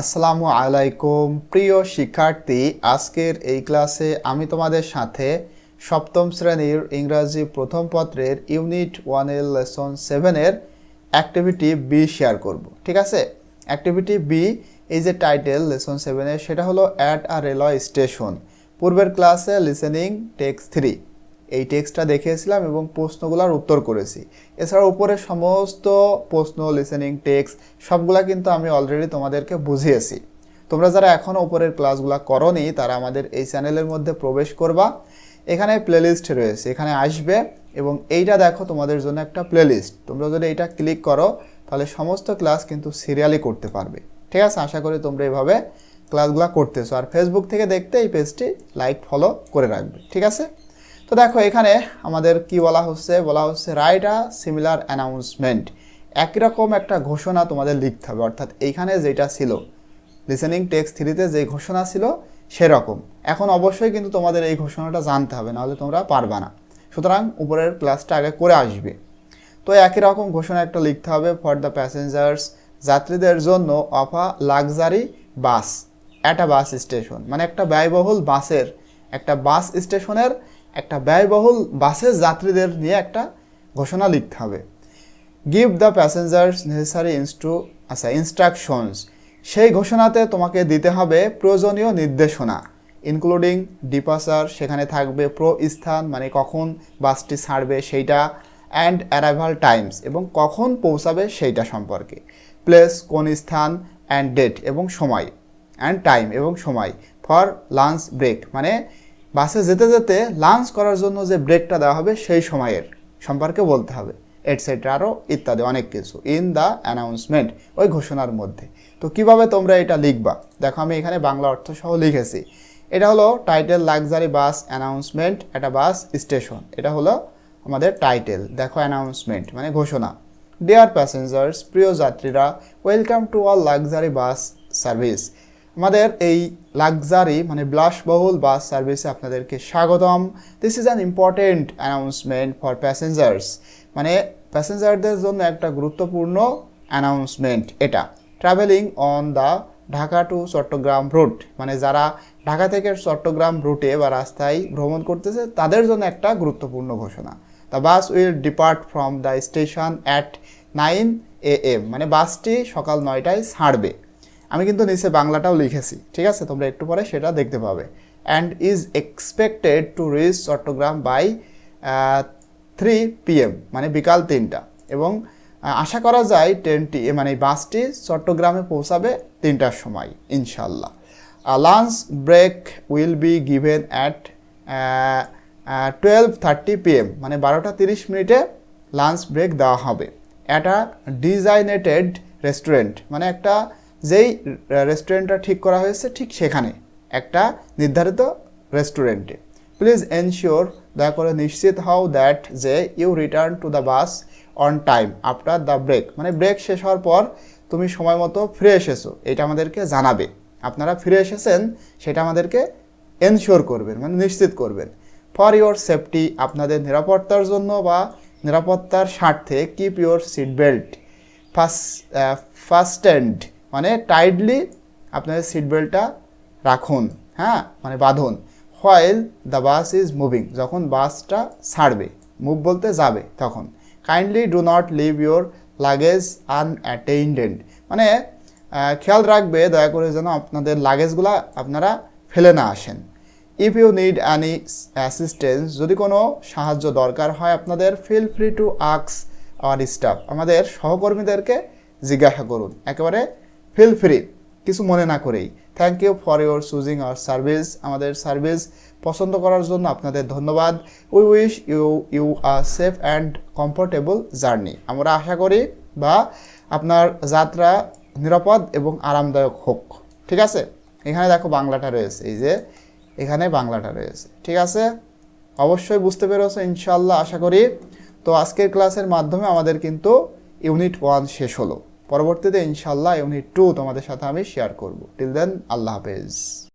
আসসালামু আলাইকুম। প্রিয় শিক্ষার্থী, আজকের এই ক্লাসে আমি তোমাদের সাথে সপ্তম শ্রেণির ইংরাজি প্রথম পত্রের ইউনিট ওয়ানের লেসন সেভেনের অ্যাক্টিভিটি বি শেয়ার করব, ঠিক আছে? অ্যাক্টিভিটি বি এই যে টাইটেল লেসন সেভেনের সেটা হলো অ্যাট আ রেলওয়ে স্টেশন। পূর্বের ক্লাসে লিসেনিং টেক্স থ্রি। এই টেক্সটটা দেখিয়েছিলাম এবং প্রশ্নগুলোর উত্তর করেছি। এছাড়া উপরে সমস্ত প্রশ্ন লিসেনিং টেক্স সবগুলা কিন্তু আমি অলরেডি তোমাদেরকে বুঝিয়েছি। তোমরা যারা এখনও উপরের ক্লাসগুলো করনি, তারা আমাদের এই চ্যানেলের মধ্যে প্রবেশ করবা। এখানে প্লেলিস্ট রয়েছে, এখানে আসবে এবং এইটা দেখো তোমাদের জন্য একটা প্লেলিস্ট তোমরা যদি এটা ক্লিক করো, তাহলে সমস্ত ক্লাস কিন্তু সিরিয়ালি করতে পারবে। ঠিক আছে? আশা করি তোমরা এইভাবে ক্লাসগুলো করতেছো। আর ফেসবুক থেকে দেখতে এই পেজটি লাইক ফলো করে রাখবে। ঠিক আছে? তো দেখো, এখানে আমাদের কি বলা হচ্ছে? বলা হচ্ছে রাইট আ সিমিলার অ্যানাউন্সমেন্ট একই রকম একটা ঘোষণা তোমাদের লিখতে হবে। অর্থাৎ এইখানে যেটা ছিল লিসেনিং টেক্সট থ্রিতে যে ঘোষণা ছিল, সেরকম। এখন অবশ্যই কিন্তু তোমাদের এই ঘোষণাটা জানতে হবে, নাহলে তোমরা পারবা না। সুতরাং উপরের ক্লাসটা আগে করে আসবে। তো একই রকম ঘোষণা একটা লিখতে হবে ফর দ্য প্যাসেঞ্জার্স যাত্রীদের জন্য of a luxury bus at a bus station মানে একটা ব্যয়বহুল বাসের একটা বাস স্টেশনের একটা ব্যয়বহুল বাসের যাত্রীদের নিয়ে একটা ঘোষণা লিখতে হবে। Give the passengers necessary instru আচ্ছা ইনস্ট্রাকশনস সেই ঘোষণাতে তোমাকে দিতে হবে প্রয়োজনীয় নির্দেশনা ইনক্লুডিং ডিপাসার সেখানে থাকবে প্রো স্থান মানে কখন বাসটি ছাড়বে সেইটা অ্যান্ড অ্যারাইভাল টাইমস এবং কখন পৌঁছাবে সেইটা সম্পর্কে। প্লেস কোন স্থান অ্যান্ড ডেট এবং সময় অ্যান্ড টাইম এবং সময় ফর লাঞ্চ ব্রেক মানে বাসে যেতে যেতে লাঞ্চ করার জন্য যে ব্রেকটা দেওয়া হবে সেই সময়ের সম্পর্কে বলতে হবে এটসেট্রা আরও ইত্যাদি, অনেক কিছু ইন দ্য অ্যানাউন্সমেন্ট ওই ঘোষণার মধ্যে। তো কীভাবে তোমরা এটা লিখবা? দেখো, আমি এখানে বাংলা অর্থ সহ লিখেছি। এটা হলো টাইটেল লাক্সারি বাস অ্যানাউন্সমেন্ট একটা বাস স্টেশন এটা হলো আমাদের টাইটেল দেখো অ্যানাউন্সমেন্ট মানে ঘোষণা। ডিয়ার প্যাসেঞ্জার্স প্রিয় যাত্রীরা welcome to all luxury bus service আমাদের এই লাক্সারি মানে বিলাসবহুল বাস সার্ভিসে আপনাদেরকে স্বাগতম। This is an important announcement for passengers মানে প্যাসেঞ্জারদের জন্য একটা গুরুত্বপূর্ণ অ্যানাউন্সমেন্ট এটা। Travelling on the Dhaka to Chittagong route মানে যারা ঢাকা থেকে চট্টগ্রাম রুটে বা রাস্তায় ভ্রমণ করতেছে, তাদের জন্য একটা গুরুত্বপূর্ণ ঘোষণা। The bus will depart from the station at nine A M মানে বাসটি সকাল নয়টায় ছাড়বে। আমি কিন্তু নিচে বাংলাটাও লিখেছি, ঠিক আছে? তোমরা একটু পরে সেটা দেখতে পাবে। And is expected to reach Chittagong by three PM মানে বিকাল তিনটা। এবং আশা করা যায় ট্রেনটি মানে বাসটি চট্টগ্রামে পৌঁছাবে তিনটার সময় ইনশাল্লাহ lunch break will be given at twelve thirty PM মানে বারোটা তিরিশ মিনিটে লাঞ্চ ব্রেক দেওয়া হবে। অ্যাট আ ডিজাইনেটেড রেস্টুরেন্ট মানে একটা যেই রেস্টুরেন্টটা ঠিক করা হয়েছে ঠিক সেখানে, একটা নির্ধারিত রেস্টুরেন্টে প্লিজ এনশিওর দয়া করে নিশ্চিত হও দ্যাট যে you return to the bus on time after the break মানে ব্রেক শেষ হওয়ার পর তুমি সময় মতো ফিরে এসেছ, এটা আমাদেরকে জানাবে। আপনারা ফিরে এসেছেন, সেটা আমাদেরকে এনশিওর করবেন মানে নিশ্চিত করবেন। ফর ইওর সেফটি আপনাদের নিরাপত্তার জন্য বা নিরাপত্তার স্বার্থে keep your seat belt first fastened মানে টাইটলি আপনাদের সিট বেল্টটা রাখুন হ্যাঁ? মানে বাঁধুন। While the bus is moving যখন বাসটা ছাড়বে মুভ বলতে যাবে তখন। Kindly do not leave your luggage unattended মানে খেয়াল রাখবে, দয়া করে যেন আপনাদের লাগেজগুলো আপনারা ফেলে না আসেন। If you need any assistance যদি কোনো সাহায্য দরকার হয় আপনাদের ফিল ফ্রি টু আক্স আওয়ার স্টাফ আমাদের সহকর্মীদেরকে জিজ্ঞাসা করুন। একেবারে ফিল ফ্রি কিছু মনে না করেই। Thank you for your choosing our service আমাদের সার্ভিস পছন্দ করার জন্য আপনাদের ধন্যবাদ। We wish you you a safe and comfortable journey আমরা আশা করি বা আপনার যাত্রা নিরাপদ এবং আরামদায়ক হোক। ঠিক আছে? এখানে দেখো বাংলাটা রয়েছে, এই যে এখানে বাংলাটা রয়েছে। ঠিক আছে? অবশ্যই বুঝতে পেরেছ ইনশাল্লাহ আশা করি। তো আজকের ক্লাসের মাধ্যমে আমাদের কিন্তু ইউনিট ওয়ান শেষ হলো। পরবর্তীতে ইনশাল্লাহ ইউনিট টু তোমাদের সাথে আমি শেয়ার করব। টিল দেন আল্লাহ হাফেজ।